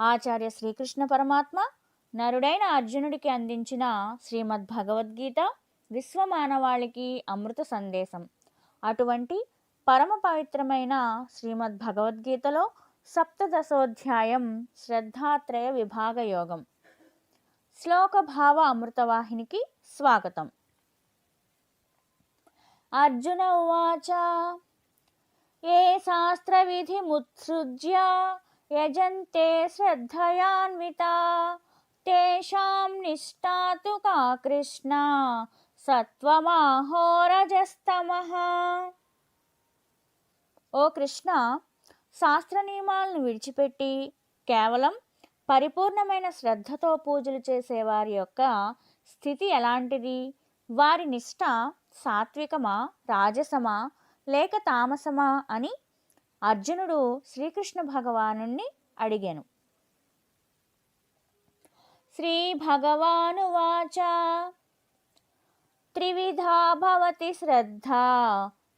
ఆచార్య శ్రీకృష్ణ పరమాత్మ నరుడైన అర్జునుడికి అందించిన శ్రీమద్ భగవద్గీత విశ్వమానవాళికి అమృత సందేశం. అటువంటి పరమ పవిత్రమైన శ్రీమద్ భగవద్గీతలో సప్తదశోధ్యాయం శ్రద్ధాత్రయ విభాగ యోగం. శ్లోక భావ అమృతవాహినికి స్వాగతం. అర్జున ఉవాచ ఏ శాస్త్రవిధిముత్సృజ్య యజంతే శ్రద్ధయాన్వితా తేషాం నిష్టా తు కా కృష్ణ సత్వమాహోరజస్తమ ఓ కృష్ణ శాస్త్ర నియమాలను విడిచిపెట్టి కేవలం పరిపూర్ణమైన శ్రద్ధతో పూజలు చేసేవారి యొక్క స్థితి ఎలాంటిది? వారి నిష్ఠ సాత్వికమా రాజసమా లేక తామసమా అని అర్జునుడు శ్రీకృష్ణ భగవాను అడిగాను. శ్రీ భగవానువాచ త్రివిధా భవతి శ్రద్ధ.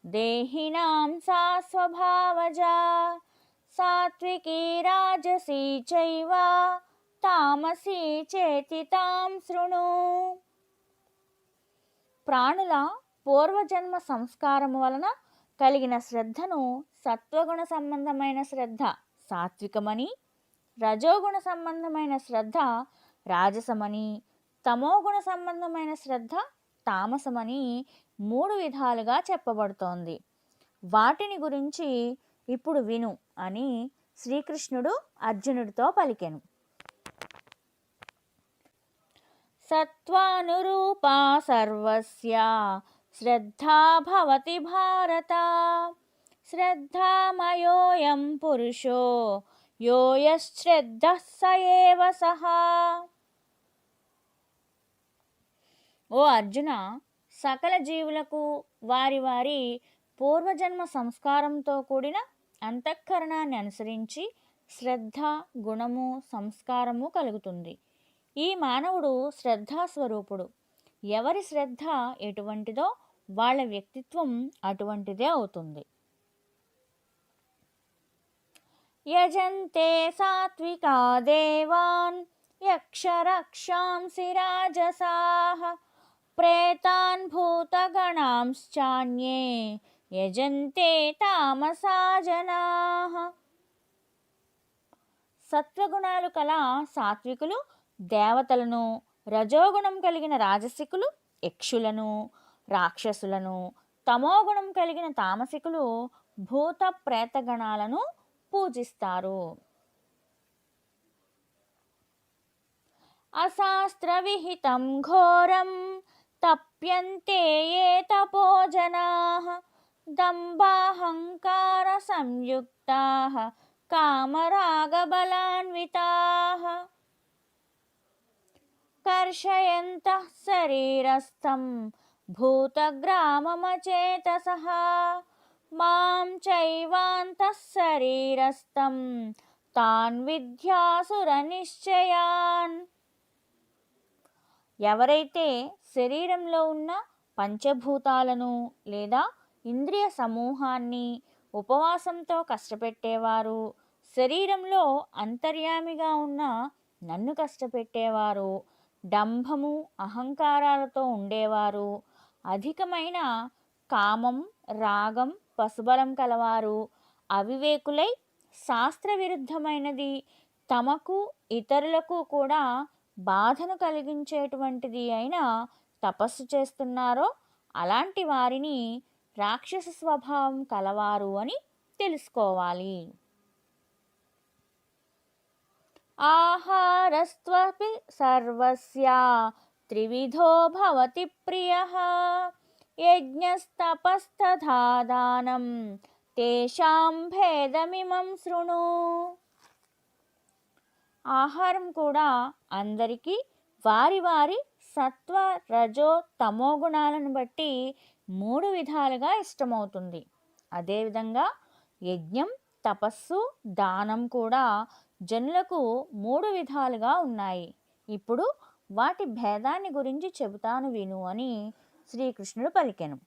దేహినాం సా స్వభావజా సాత్వికీ రాజసీ చైవ. తామసీ చేతి తాం శృణు. ప్రాణుల పూర్వజన్మ సంస్కారము వలన కలిగిన శ్రద్ధను సత్వగుణ సంబంధమైన శ్రద్ధ సాత్వికమని రజోగుణ సంబంధమైన శ్రద్ధ రాజసమని తమోగుణ సంబంధమైన శ్రద్ధ తామసమని మూడు విధాలుగా చెప్పబడుతోంది. వాటిని గురించి ఇప్పుడు విను అని శ్రీకృష్ణుడు అర్జునుడితో పలికెను. సత్వానురూపా సర్వస్య శ్రద్ధాభవతి భారత. శ్రద్ధామయోయం పురుషో యోయశ్రద్ధ స ఏవ సహా. ఓ అర్జున సకల జీవులకు వారి వారి పూర్వజన్మ సంస్కారంతో కూడిన అంతఃకరణాన్ని అనుసరించి శ్రద్ధ గుణము సంస్కారము కలుగుతుంది. ఈ మానవుడు శ్రద్ధాస్వరూపుడు. ఎవరి శ్రద్ధ ఎటువంటిదో వాళ్ళ వ్యక్తిత్వం అటువంటిదే అవుతుంది. యజంతే సాత్వికా దేవాన్ యక్షరక్షాంసి రాజసాః ప్రేతాన్ భూతగణాంశ్చాన్యే యజంతే తామసా జనాః. సత్వగుణాలు కల సాత్వికులు దేవతలను రజోగుణం కలిగిన రాజసికులు యక్షులను రాక్షసులను తమోగుణం కలిగిన తామసికులు భూత ప్రేతగణాలను పూజిస్తారు. అశాస్త్రవిహితం ఘోరం తప్యంతే ఏ తపో జనాః దంబాహంకార సంయుక్తాః కామరాగబలాన్వితాః. శరీరస్థం భూతగ్రామమచేతసః మాం చైవాంతః శరీరస్థం తాన్ విద్యాసుర నిశ్చయాన్ ఎవరైతే శరీరంలో ఉన్న పంచభూతాలను లేదా ఇంద్రియ సమూహాన్ని ఉపవాసంతో కష్టపెట్టేవారు శరీరంలో అంతర్యామిగా ఉన్న నన్ను కష్టపెట్టేవారు డంభము అహంకారాలతో ఉండేవారు అధికమైన కామం రాగం పశుబలం కలవారు. అవివేకులై శాస్త్ర విరుద్ధమైనది తమకు ఇతరులకు కూడా బాధను కలిగించేటువంటిది అయిన తపస్సు చేస్తున్నారో అలాంటి వారిని రాక్షస స్వభావం కలవారు అని తెలుసుకోవాలి. ఆహారస్త్వపి సర్వస్య త్రివిధో భవతి ప్రియ యజ్ఞస్తపస్తథా దానం తేషాం భేదమిమం శృణు ఆహారం కూడా అందరికీ వారి వారి సత్వ రజో తమో గుణాలను బట్టి మూడు విధాలుగా ఇష్టమవుతుంది. అదేవిధంగా యజ్ఞం తపస్సు దానం కూడా జనులకు మూడు విధాలుగా ఉన్నాయి. ఇప్పుడు వాటి భేదాన్ని గురించి చెబుతాను విను అని శ్రీకృష్ణుడు పలికెను.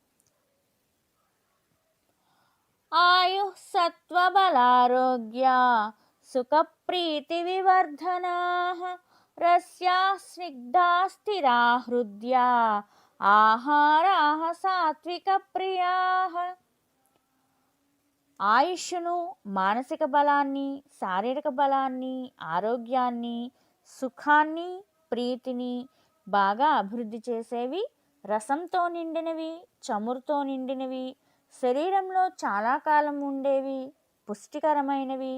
ఆయు సత్వబలారోగ్య సుఖప్రీతి వివర్ధనా రస్యా స్నిగ్ధా స్థిరా హృద్యా ఆహారా సాత్విక ప్రియా. ఆయుష్ను మానసిక బలాన్ని శారీరక బలాన్ని ఆరోగ్యాన్ని సుఖాన్ని ప్రీతిని బాగా అభివృద్ధి చేసేవి రసంతో నిండినవి చమురుతో నిండినవి శరీరంలో చాలా కాలం ఉండేవి పుష్టికరమైనవి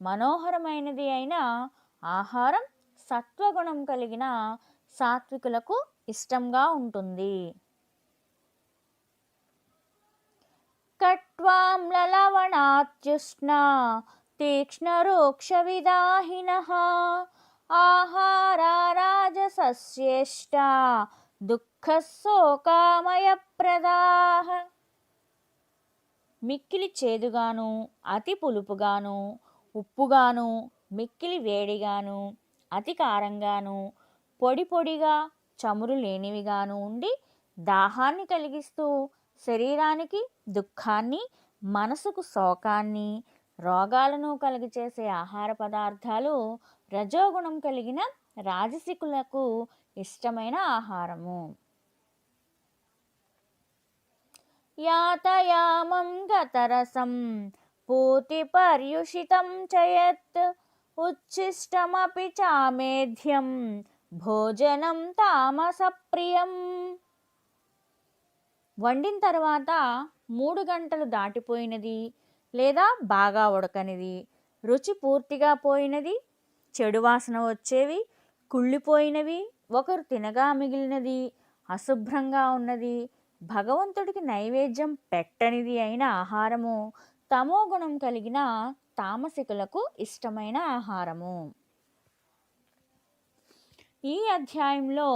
మనోహరమైనది అయిన ఆహారం సత్వగుణం కలిగిన సాత్వికులకు ఇష్టంగా ఉంటుంది. కట్వాం తీక్ష్ణ రోక్ష విదాహిన ఆహారారాజసస్యేష్టా దుఃఖశోకామయప్రదాహ మిక్కిలి చేదుగాను అతి పులుపుగాను ఉప్పుగాను మిక్కిలి వేడిగాను అతి కారంగాను పొడి పొడిగా చమురు లేనివిగాను ఉండి దాహాన్ని కలిగిస్తూ శరీరానికి దుఃఖాన్ని మనసుకు శోకాన్ని రోగాలను కలుగచేసే ఆహార పదార్థాలు రజోగుణం కలిగిన రాజసికులకు ఇష్టమైన ఆహారము. యాతయామం గతరసం పూతిపర్యుషితం చయత్ ఉచ్ఛిష్టమపి చామేధ్యం భోజనం తామసప్రియం. వండిన తర్వాత మూడు గంటలు దాటిపోయినది. లేదా బాగా ఉడకనిది. రుచి పూర్తిగా పోయినది చెడు వాసన వచ్చేవి కుళ్ళిపోయినవి ఒకరు తినగా మిగిలినది అశుభ్రంగా ఉన్నది. భగవంతుడికి నైవేద్యం పెట్టనిది అయిన ఆహారము తమో గుణం కలిగిన తామసికులకు ఇష్టమైన ఆహారము. ఈ అధ్యాయంలో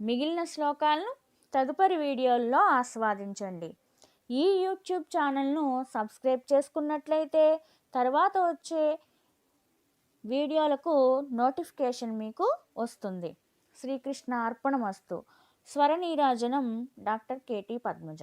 మిగిలిన శ్లోకాలను తదుపరి వీడియోల్లో ఆస్వాదించండి. ఈ యూట్యూబ్ ఛానల్ను సబ్స్క్రైబ్ చేసుకున్నట్లయితే తర్వాత వచ్చే వీడియోలకు నోటిఫికేషన్ మీకు వస్తుంది. శ్రీకృష్ణ అర్పణమస్తు. స్వరనీరాజనం doctor KT Padmaja.